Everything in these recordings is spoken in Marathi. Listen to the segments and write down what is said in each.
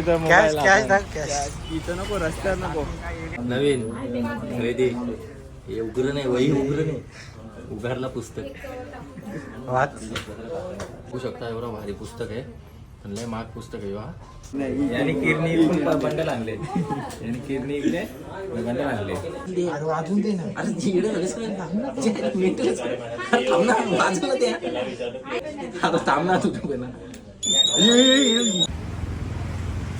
कॅश कॅश दाख कॅश इथं नको रस्त्यावर नको. नवीन खरेदी. हे उघड नाही वही उघड नाही. उघडला पुस्तक. वाच. बघू शकता एवढं भारी पुस्तक आहे. पण लय महाग पुस्तक आहे हा. नाही याने किरणी इकडून बंडल आणले याने किरणी इकडे बंडल आणले अरे वाजून दे ना. अरे जिकडे झालेस थांब ना वाजलं त्या आता थांब ना तुझं पण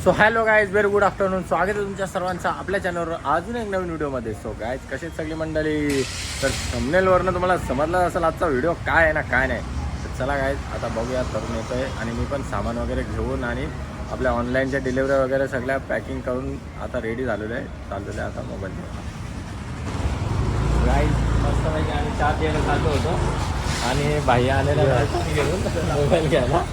so hello guys very good afternoon स्वागत आहे तुमच्या सर्वांचं आपल्या चॅनलवर अजून एक नवीन व्हिडिओमध्ये सो गायज कसे सगळी मंडळी तर थंबनेलवरनं तुम्हाला समजलं असेल आजचा व्हिडिओ काय आहे ना काय नाही तर चला गायज आता बघूया करून येतो आहे आणि मी पण सामान वगैरे घेऊन आणि आपल्या ऑनलाईनच्या डिलिव्हरी वगैरे सगळ्या पॅकिंग करून आता रेडी झालेलो आहे चाललेलं आहे आता मोबाईल गाईज मस्तपैकी आम्ही चहा प्यायला चाललो होतो आणि भाई आलेला घेऊन मोबाईल घ्यायला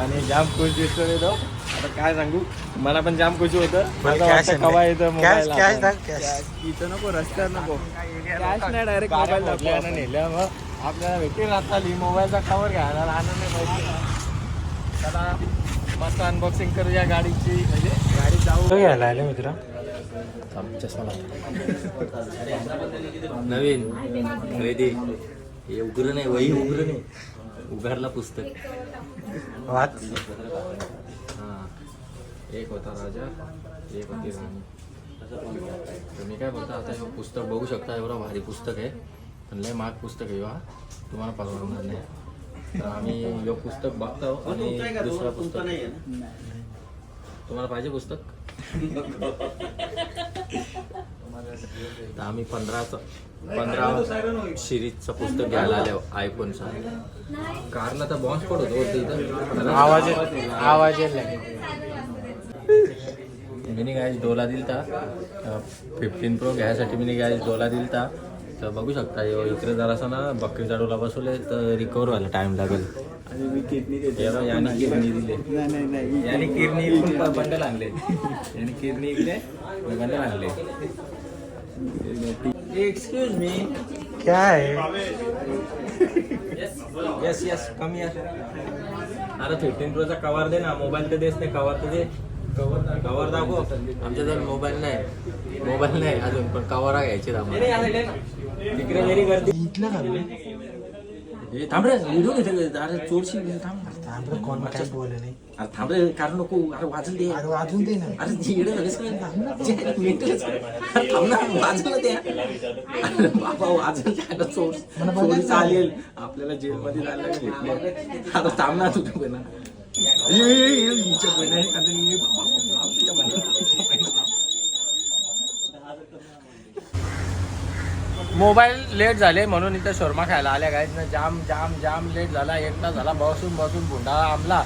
आणि जाम खुश दिसतो येतो आता काय सांगू? मला पण जाम खुशी होतं. माझं कॅश वाटतं कवा येतं कॅश मोबाईल कॅश दाख कॅश इथं नको रस्त्यावर नको. कॅश नाही डायरेक्ट मोबाईल दाखवा मोबाईल नेलं मग आपल्याला भेटेल आता. ली मोबाईलचा कवर घ्यायला आनंद नाही पाहिजे मस्त अनबॉक्सिंग करूया गाडीची. म्हणजे गाडी जाऊ. घ्यायला आले मित्र. चष्मा नवीन खरेदी. हे उघड नाही वही उघड नाही. उघडला पुस्तक. वाच. एक होता राजा एक होती राणी. मी काय बोलतो? आता हे पुस्तक बघू शकता एवढं भारी पुस्तक आहे. पण लय महाग पुस्तक आहे हा तुम्हाला परवडणार नाही. तर आम्ही हे पुस्तक बघतो आणि दुसरं पुस्तक. तुम्हाला पाहिजे पुस्तक? तर आम्ही पंधराचं पंधरा सिरीजचं पुस्तक घ्यायला आलो आयफोनचा कारला तर बॉन्स पडत आवाज आवाज मिनी गॅस डोला दिलता. फिफ्टीन प्रो घ्यायसाठी मिनी गॅस डोला दिलता. तर बघू शकता इकडे जरासा ना बकरीचा डोला बसवले तर रिकवर व्हायला टाइम लागेल. आणि मी किडनी देतो. याने किरणी दिले. नाही नाही नाही याने किरणी इकडून बंडल आणले याने किरणी इकडे बंडल आणले एक्सक्यूज मी क्या है? यस यस कमी अरे फिफ्टीन प्रोचा कवर दे ना मोबाईल तर देस नाही कवर तर दे. कवर दाखव. आमच्याजवळ मोबाईल नाही. मोबाईल नाही अजून पण कवर घ्यायचे इथलं थांब रे व्हिडिओ घेते अरे चोरशी थांब. कोण काय बोलले नाही. अरे थांब रे कारण नको. अरे वाजल दे. अरे वाजून दे ना. अरे जिकडे झालेस का? अरे थांब ना वाजलं त्या अरे बाबा वाजल त्याला चोर चोरी चालेल आपल्याला जेलमध्ये जायला आता थांब ना तुझ्या पण. हिच्या बहिणी आता मी बाबा, आमच्या बहिणी, आमच्या बहिणी. मोबाईल लेट झाले म्हणून इथे शोरमा खायला आल्या गाईत ना जाम जाम जाम लेट झाला. एक तास झाला बसून बसून भुंडा आमला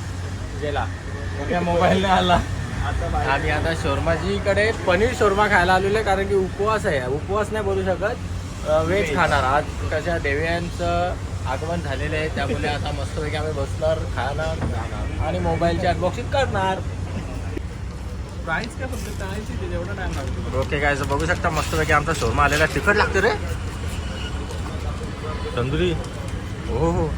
गेला मोबाईल नाही आला. आणि आता शोरमाजीकडे पनीर शोरमा खायला आलेलो आहे कारण की उपवास आहे. उपवास नाही बोलू शकत. व्हेज खाणार. आज कशा देव्यांचं आगमन झालेलं आहे त्यामुळे आता मस्तपैकी आम्ही बसणार खाणार आणि मोबाईलची अनबॉक्सिंग करणार. काय फक्त टाळायची ते एवढा टाइम लागतो. ओके काय बघू शकता मस्तपैकी आमचा शोरमा आलेला. तिखट लागतं रे. तंदुरी. हो हो.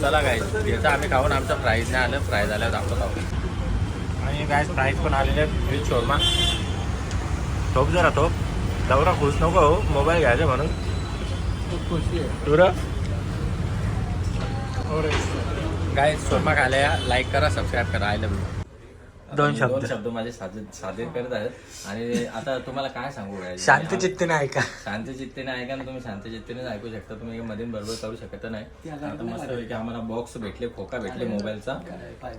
चला काय याचं आम्ही खाऊन आमचं प्राईज नाही आलं. प्राईज आल्यावर दाखवत आहोत आणि काय प्राईज पण आलेले आहेत व्हेज शोरमा. टोप जरा टोप दौरा खुश नको हो. मोबाईल घ्यायचा म्हणून. खूप खुशी आहे. तुरा. काय शोरमा खायला या लाईक करा सबस्क्राईब करा. आय लव्ह यू दोन शब्द. शब्द माझे साधे सादर करत आहेत. आणि आता तुम्हाला काय सांगू guys? शांत चित्तेने ऐका. शांत चित्तेने ऐका ना तुम्ही शांत चित्तेने ऐकू शकता. तुम्ही मध्ये बरोबर करू शकत नाही. आता मस्त पैकी आम्हाला बॉक्स भेटले खोका भेटले मोबाईलचा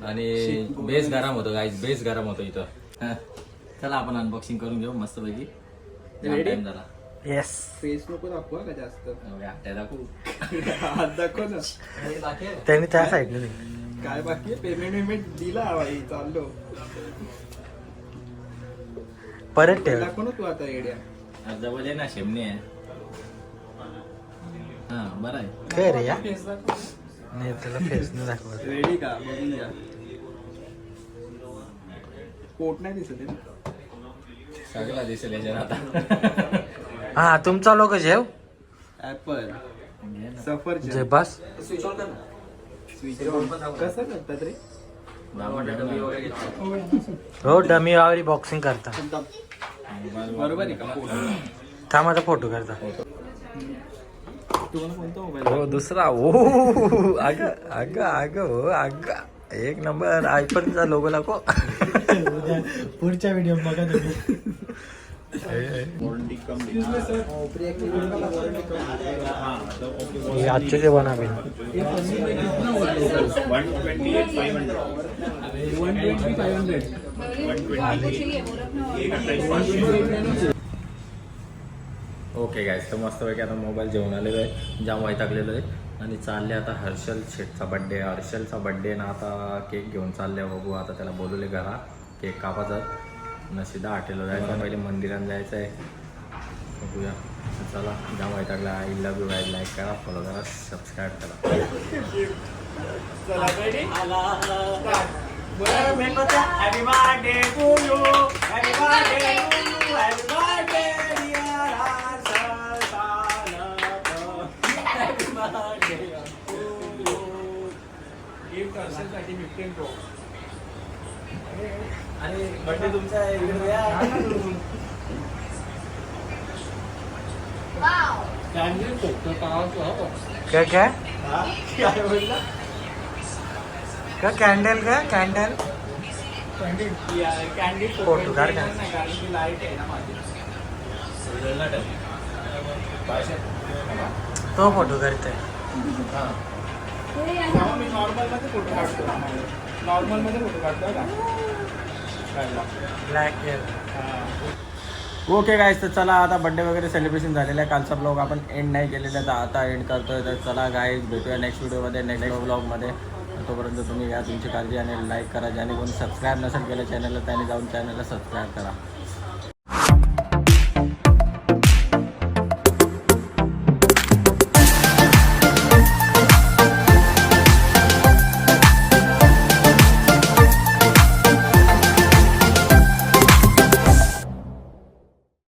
आणि बेस गरम होतो गाईज बेस गरम होतो इथं. हा. चला आपण अनबॉक्सिंग करून घेऊ मस्त पैकी. टाइम झाला. येस फेस नको दाखवा का जास्त? हात दाखव. ना. त्यांनी त्या साईडने काय बाकी पेमेंट वेमेंट दिला भाई चाललो. परत ठेव. दाखव ना तू आता एड्या आज जवळ आहे ना शेमणे आहे. हा बरं आहे. काय रे या? फेस दाखव. नाही त्याला दाखवत. रेडी का? बघून घ्या. कोट नाही दिसत आहे ना? सगळं दिसेल याच्यात आता. हा तुमचा लोक जेव. ऍपल जे बस. स्विच ऑन कसं करतात रे? हो डमी वावरी बॉक्सिंग करता. बरोबर आहे का? माझा फोटो करता तुम्हाला कोणता मोबाईल हो दुसरा. ओ अग अग अग हो अग. एक नंबर आयफोनचा लोगो. लागो पुढच्या व्हिडिओ बघा तुम्ही. हे आजचे जे बनावे ओके गायस तर मस्तपैकी आता मोबाईल जेवण आलेलो आहे. जाम वैतागलेलो आहे. आणि चालले आता हर्षल शेठचा बड्डे हर्षलचा बड्डे ना आता केक घेऊन चालले बघू आता त्याला बोलवले घरा. केक कापाचा न सीधा हॉटेलला जायचं पहिले मंदिरात जायचं आहे. बघूया. चला जाम वैतागला. I love you I like करा फॉलो करा सबस्क्राईब करा. हॅपी बर्थडे तुमचा आहे इकडे या. क्या क्या? हा? काय बोलला? क्या कॅन्डल का कॅन्डल कॅन्डी फोटो काढ का? की लाइट आहे ना माझी. तो फोटो करतोय. तेव्हा मी फोटो काढतो फोटो काढतो? का ब्लॅक ओके गाईज तर चला आता बड्डे वगैरे सेलिब्रेशन झालेलं आहे. कालचा ब्लॉग आपण एंड नाही केलेला तर आता एंड करतोय. तर चला गाईज भेटूया नेक्स्ट व्हिडिओमध्ये नेक्स्ट ब्लॉगमध्ये तोपर्यंत तुम्ही या तुमची काळजी आणि लाईक करा. ज्याने कोणी सबस्क्राईब नसेल केलं चॅनलला त्याने जाऊन चॅनलला सबस्क्राईब करा.